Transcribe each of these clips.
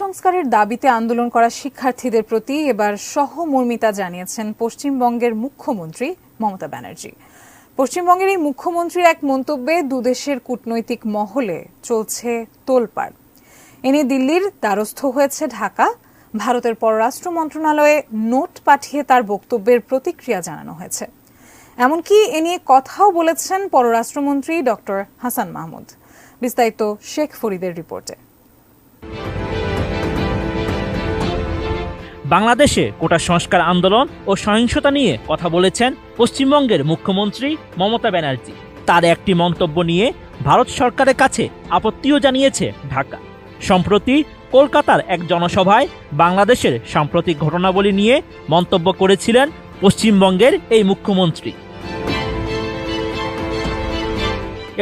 সংস্কারের দাবিতে আন্দোলন করা শিক্ষার্থীদের প্রতি এবার সহমর্মিতা জানিয়েছেন পশ্চিমবঙ্গের মুখ্যমন্ত্রী মমতা ব্যানার্জি। পশ্চিমবঙ্গের এই মুখ্যমন্ত্রীর এক মন্তব্যে দুদেশের কূটনৈতিক মহলে চলছে তোলপাড়। এ নিয়ে দিল্লির দ্বারস্থ হয়েছে ঢাকা। ভারতের পররাষ্ট্র মন্ত্রণালয়ে নোট পাঠিয়ে তার বক্তব্যের প্রতিক্রিয়া জানানো হয়েছে। এমনকি এ নিয়ে কথাও বলেছেন পররাষ্ট্রমন্ত্রী ডক্টর হাসান মাহমুদ। বিস্তারিত শেখ ফরিদের রিপোর্টে। বাংলাদেশে কোটা সংস্কার আন্দোলন ও সহিংসতা নিয়ে কথা বলেছেন পশ্চিমবঙ্গের মুখ্যমন্ত্রী মমতা ব্যানার্জি। তার একটি মন্তব্য নিয়ে ভারত সরকারের কাছে আপত্তিও জানিয়েছে ঢাকা। সম্প্রতি কলকাতার এক জনসভায় বাংলাদেশের সাম্প্রতিক ঘটনাবলী নিয়ে মন্তব্য করেছিলেন পশ্চিমবঙ্গের এই মুখ্যমন্ত্রী।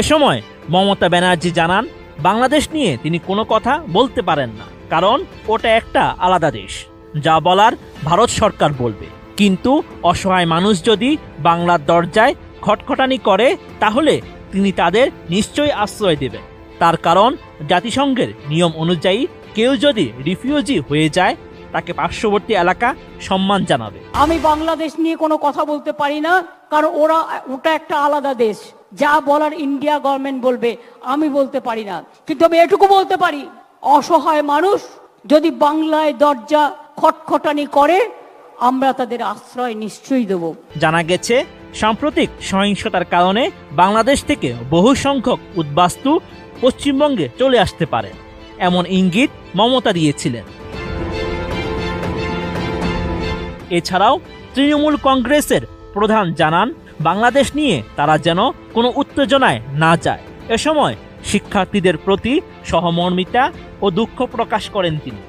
এ সময় মমতা ব্যানার্জি জানান, বাংলাদেশ নিয়ে তিনি কোনো কথা বলতে পারেন না, কারণ ওটা একটা আলাদা দেশ। যা বলার ভারত সরকার বলবে। কিন্তু অসহায় মানুষ যদি বাংলার দরজায় খটখটানি করে, তাহলে তিনি তাদের নিশ্চয়ই আশ্রয় দেবেন। তার কারণ জাতিসংঘের নিয়ম অনুযায়ী কেউ যদি রিফিউজি হয়ে যায়, তাকে পার্শ্ববর্তী এলাকা সম্মান জানাবে। আমি বাংলাদেশ নিয়ে কোনো কথা বলতে পারি না, কারণ ওরা, ওটা একটা আলাদা দেশ। যা বলার ইন্ডিয়া গভর্নমেন্ট বলবে, আমি বলতে পারি না। কিন্তু আমি এটুকু বলতে পারি, অসহায় মানুষ যদি বাংলায় দরজা খটখটানি করে, আমরা তাদের আশ্রয় নিশ্চয়ই দেবো। জানা গেছে, সাম্প্রতিক সহিংসতার কারণে বাংলাদেশ থেকে বহু সংখ্যক উদ্বাস্তু পশ্চিমবঙ্গে চলে আসতে পারে। এমন ইঙ্গিত মমতা দিয়েছিলেন। এছাড়াও তৃণমূল কংগ্রেসের প্রধান জানান, বাংলাদেশ নিয়ে তারা যেন কোনো উত্তেজনায় না যায়। এ সময় শিক্ষার্থীদের প্রতি সহমর্মিতা ও দুঃখ প্রকাশ করেন তিনি।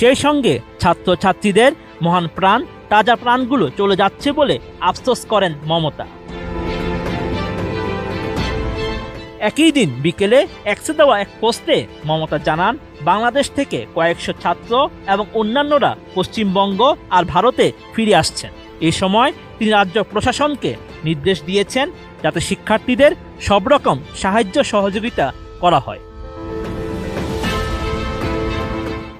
সেই সঙ্গে ছাত্রছাত্রীদের মহান প্রাণ, তাজা প্রাণগুলো চলে যাচ্ছে বলে আফসোস করেন মমতা। একই দিন বিকেলে একশো দেওয়া এক পোস্টে মমতা জানান, বাংলাদেশ থেকে কয়েকশো ছাত্র এবং অন্যান্যরা পশ্চিমবঙ্গ আর ভারতে ফিরে আসছেন। এ সময় তিনি রাজ্য প্রশাসনকে নির্দেশ দিয়েছেন যাতে শিক্ষার্থীদের সব রকম সাহায্য সহযোগিতা করা হয়।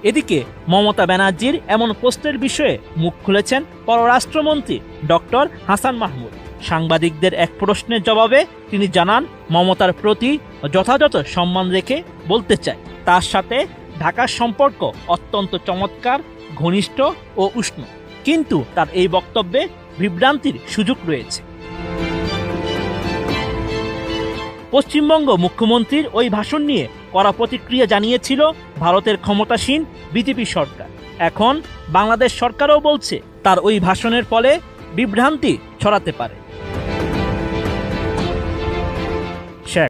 এদিকে মমতা ব্যানার্জির এমন পোস্টের বিষয়ে মুখ খুলেছেন পররাষ্ট্রমন্ত্রী ডক্টর হাসান মাহমুদ। সাংবাদিকদের এক প্রশ্নের জবাবে তিনি জানান, মমতার প্রতি যথাযথ সম্মান রেখে বলতে চাই তার সাথে ঢাকার সম্পর্ক অত্যন্ত চমৎকার, ঘনিষ্ঠ ও উষ্ণ। কিন্তু তার এই বক্তব্যে বিভ্রান্তির সুযোগ রয়েছে। পশ্চিমবঙ্গ মুখ্যমন্ত্রীর ওই ভাষণ নিয়ে কড়া প্রতিক্রিয়া জানিয়েছিল ভারতের ক্ষমতাসীন বিজেপি সরকার। এখন বাংলাদেশ সরকারও বলছে তার ওই ভাষণের ফলে বিভ্রান্তি ছড়াতে পারে। শেখ।